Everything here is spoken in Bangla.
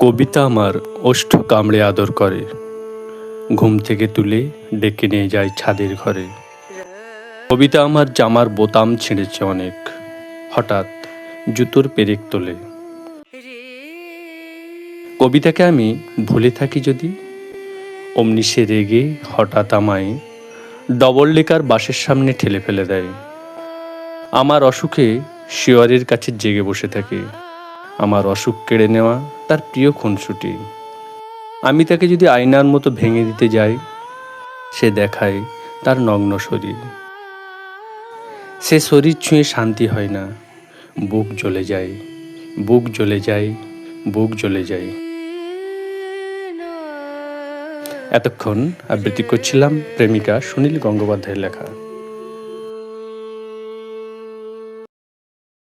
কবিতা আমার ওষ্ঠ কামড়ে আদর করে। ঘুম থেকে তুলে ডেকে নিয়ে যায় ছাদের ঘরে। কবিতা আমার জামার বোতাম ছিঁড়েছে অনেক। হঠাৎ জুতোর পেরেক তোলে। কবিতাকে আমি ভুলে থাকি যদি? অমনি সে রেগে হঠাৎ আমায় ডবল ডেকার বাসের সামনে ঠেলে ফেলে দেয়। আমার অসুখে শিয়রের কাছে জেগে বসে থাকে। আমার অসুখ কেড়ে নেওয়া তার প্রিয় খুনসুটি। আমি তাকে যদি আয়নার মতো ভেঙে দিতে যাই, সে দেখায় তার নগ্ন শরীর। সে শরীর ছুঁয়ে শান্তি হয় না, বুক জ্বলে যায়, বুক জ্বলে যায়, বুক জ্বলে যায়। এতক্ষণ আবৃত্তি করছিলাম প্রেমিকা সুনীল গঙ্গোপাধ্যায়ের লেখা।